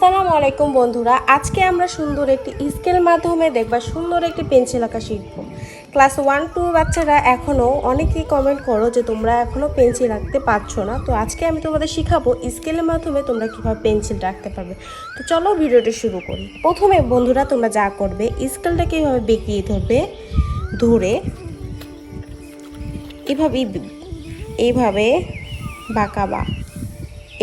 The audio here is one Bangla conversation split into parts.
আসসালামু আলাইকুম বন্ধুরা। আজকে আমরা সুন্দর একটি স্কেল মাধ্যমে দেখবা সুন্দর একটি পেন্সিল আঁকা শিখব। ক্লাস ওয়ান টু বাচ্চারা এখনও অনেকেই কমেন্ট করো যে তোমরা এখনও পেন্সিল আঁকতে পারছ না। তো আজকে আমি তোমাদের শিখাবো স্কেলের মাধ্যমে তোমরা কীভাবে পেন্সিল রাখতে পারবে। তো চলো ভিডিওটি শুরু করি। প্রথমে বন্ধুরা তোমরা যা করবে স্কেলটাকে এইভাবে বেঁকিয়ে ধরবে, ধরে এভাবেই এইভাবে বাঁকাবা।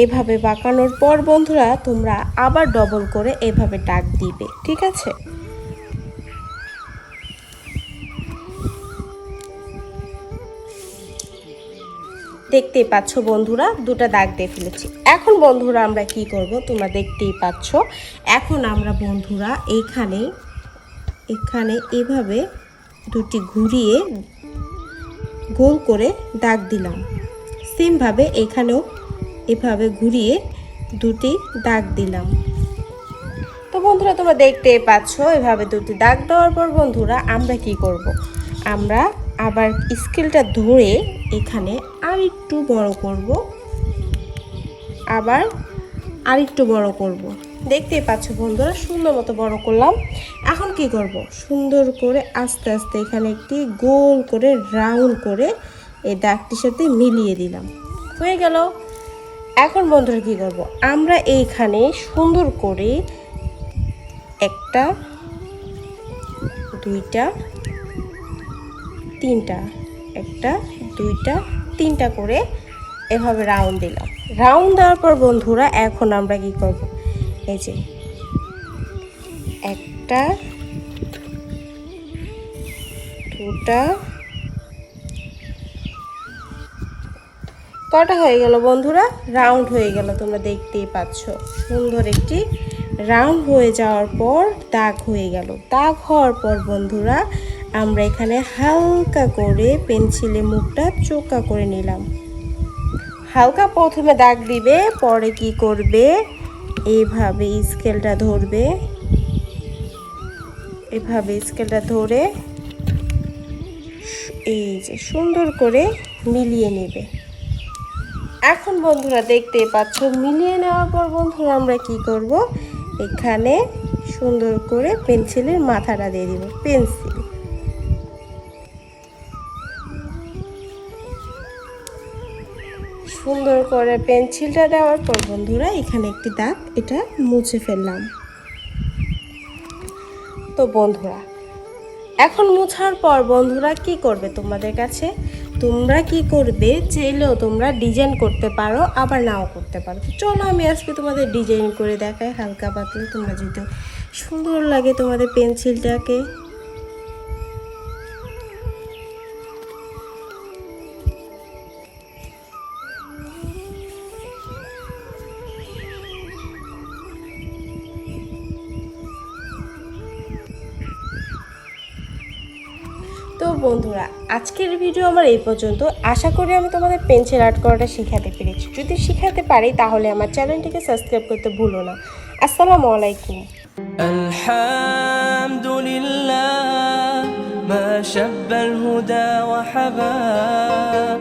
এভাবে বাঁকানোর পর বন্ধুরা, তোমরা আবার ডবল করে এভাবে ডাক দিবে, ঠিক আছে? দেখতেই পাচ্ছ বন্ধুরা, দুটো দাগ দিয়ে ফেলেছি। এখন বন্ধুরা, আমরা কি করব? তোমরা দেখতেই পাচ্ছ, এখন আমরা বন্ধুরা এইখানে এখানে এভাবে দুটি ঘুরিয়ে গোল করে দাগ দিলাম। সেমভাবে এখানেও এভাবে ঘুরিয়ে দুটি দাগ দিলাম। তো বন্ধুরা, তোমরা দেখতেই পাচ্ছ, এভাবে দুটি দাগ দেওয়ার পর বন্ধুরা, আমরা কি করব। আমরা আবার স্কেলটা ধরে এখানে আর একটু বড় করব। আবার আর একটু বড় করব। দেখতেই পাচ্ছ বন্ধুরা, সুন্দর মতো বড় করলাম। এখন কি করব? সুন্দর করে আস্তে আস্তে এখানে একটি গোল করে, রাউন্ড করে এই দাগটির সাথে মিলিয়ে দিলাম। হয়ে গেল। এখন বন্ধুরা কী করব? আমরা এইখানে সুন্দর করে একটা, দুইটা, তিনটা, একটা, দুইটা, তিনটা করে এভাবে রাউন্ড দিলাম। রাউন্ড দেওয়ার পর বন্ধুরা এখন আমরা কি করব? এই যে, একটা, দুটা কটা হয়ে গেল বন্ধুরা? রাউন্ড হয়ে গেল, তোমরা দেখতেই পাচ্ছ। সুন্দর একটি রাউন্ড হয়ে যাওয়ার পর দাগ হয়ে গেল। দাগ হওয়ার পর বন্ধুরা, আমরা এখানে হালকা করে পেন্সিলে মুখটা চোকা করে নিলাম। হালকা প্রথমে দাগ দিবে, পরে কি করবে? এইভাবে স্কেলটা ধরবে। এভাবে স্কেলটা ধরে এই যে সুন্দর করে মিলিয়ে নেবে। এখন বন্ধুরা দেখতেই পাচ্ছ, মিলিয়ে নেওয়ার পর বন্ধুরা আমরা কি করব? এখানে সুন্দর করে পেন্সিলের মাথাটা দিয়ে দিব, পেন্সিল। সুন্দর করে পেন্সিলটা দেওয়ার পর বন্ধুরা এখানে একটি দাগ, এটা মুছে ফেললাম। তো বন্ধুরা, এখন মুছার পর বন্ধুরা কি করবে তোমাদের কাছে? তোমরা কি করবে চাইলেও তোমরা ডিজাইন করতে পারো, আবার নাও করতে পারো। চলো আমি আজকে তোমাদের ডিজাইন করে দেখাই, হালকা পাতলা, তোমরা যদি সুন্দর লাগে তোমাদের পেন্সিলটাকে তো বন্ধুরা আজকের ভিডিও আমার এই পর্যন্ত আশা করি আমি তোমাদের পেন্সিল আর্ট করাটা শেখাতে পেরেছি যদি শেখাতে পারি তাহলে আমার চ্যানেলটিকে সাবস্ক্রাইব করতে ভুলো না আসসালামু আলাইকুম الحمد لله ما شب الهدى وحباب